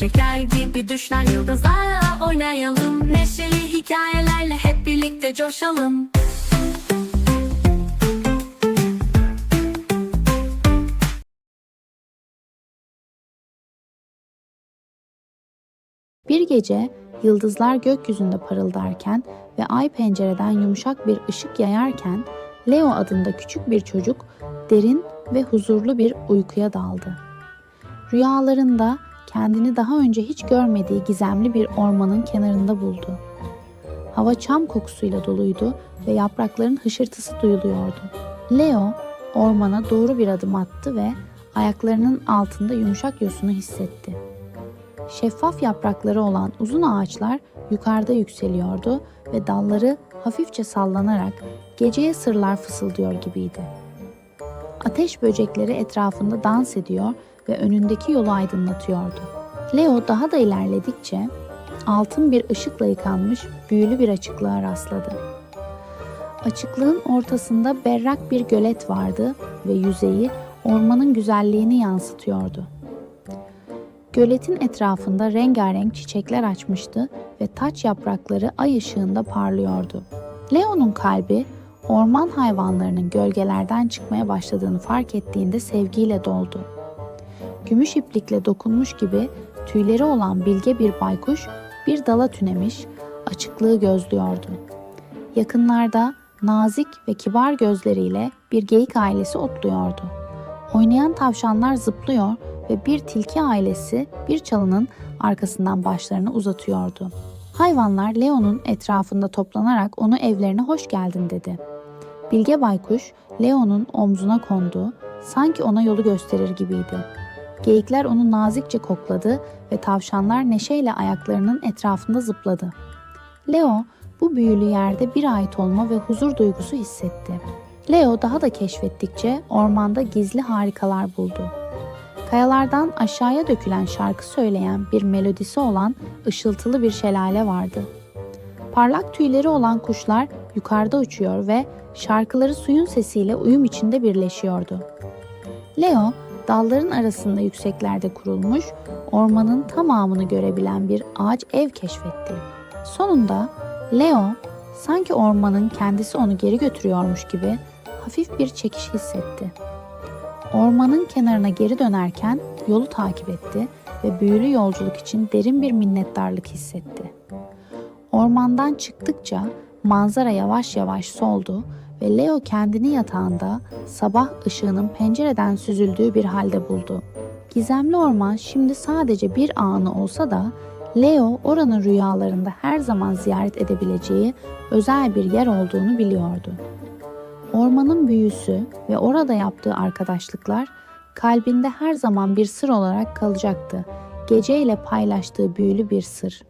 Çiçekler gibi düşler yıldızlarla oynayalım Neşeli hikayelerle hep birlikte coşalım Bir gece yıldızlar gökyüzünde parıldarken ve ay pencereden yumuşak bir ışık yayarken Leo adında küçük bir çocuk derin ve huzurlu bir uykuya daldı. Rüyalarında kendini daha önce hiç görmediği gizemli bir ormanın kenarında buldu. Hava çam kokusuyla doluydu ve yaprakların hışırtısı duyuluyordu. Leo ormana doğru bir adım attı ve ayaklarının altında yumuşak yosunu hissetti. Şeffaf yaprakları olan uzun ağaçlar yukarıda yükseliyordu ve dalları hafifçe sallanarak geceye sırlar fısıldıyor gibiydi. Ateş böcekleri etrafında dans ediyor ve önündeki yolu aydınlatıyordu. Leo daha da ilerledikçe altın bir ışıkla yıkanmış büyülü bir açıklığa rastladı. Açıklığın ortasında berrak bir gölet vardı ve yüzeyi ormanın güzelliğini yansıtıyordu. Göletin etrafında rengarenk çiçekler açmıştı ve taç yaprakları ay ışığında parlıyordu. Leo'nun kalbi orman hayvanlarının gölgelerden çıkmaya başladığını fark ettiğinde sevgiyle doldu. Gümüş iplikle dokunmuş gibi tüyleri olan bilge bir baykuş bir dala tünemiş, açıklığı gözlüyordu. Yakınlarda nazik ve kibar gözleriyle bir geyik ailesi otluyordu. Oynayan tavşanlar zıplıyor ve bir tilki ailesi bir çalının arkasından başlarını uzatıyordu. Hayvanlar Leo'nun etrafında toplanarak onu evlerine hoş geldin dedi. Bilge baykuş Leo'nun omzuna kondu, sanki ona yolu gösterir gibiydi. Geyikler onu nazikçe kokladı ve tavşanlar neşeyle ayaklarının etrafında zıpladı. Leo bu büyülü yerde bir ait olma ve huzur duygusu hissetti. Leo daha da keşfettikçe ormanda gizli harikalar buldu. Kayalardan aşağıya dökülen şarkı söyleyen bir melodisi olan ışıltılı bir şelale vardı. Parlak tüyleri olan kuşlar yukarıda uçuyor ve şarkıları suyun sesiyle uyum içinde birleşiyordu. Leo, dalların arasında yükseklerde kurulmuş, ormanın tamamını görebilen bir ağaç ev keşfetti. Sonunda Leo, sanki ormanın kendisi onu geri götürüyormuş gibi hafif bir çekiş hissetti. Ormanın kenarına geri dönerken yolu takip etti ve büyülü yolculuk için derin bir minnettarlık hissetti. Ormandan çıktıkça manzara yavaş yavaş soldu ve Leo kendini yatağında sabah ışığının pencereden süzüldüğü bir halde buldu. Gizemli orman şimdi sadece bir anı olsa da Leo oranın rüyalarında her zaman ziyaret edebileceği özel bir yer olduğunu biliyordu. Ormanın büyüsü ve orada yaptığı arkadaşlıklar kalbinde her zaman bir sır olarak kalacaktı. Geceyle paylaştığı büyülü bir sır.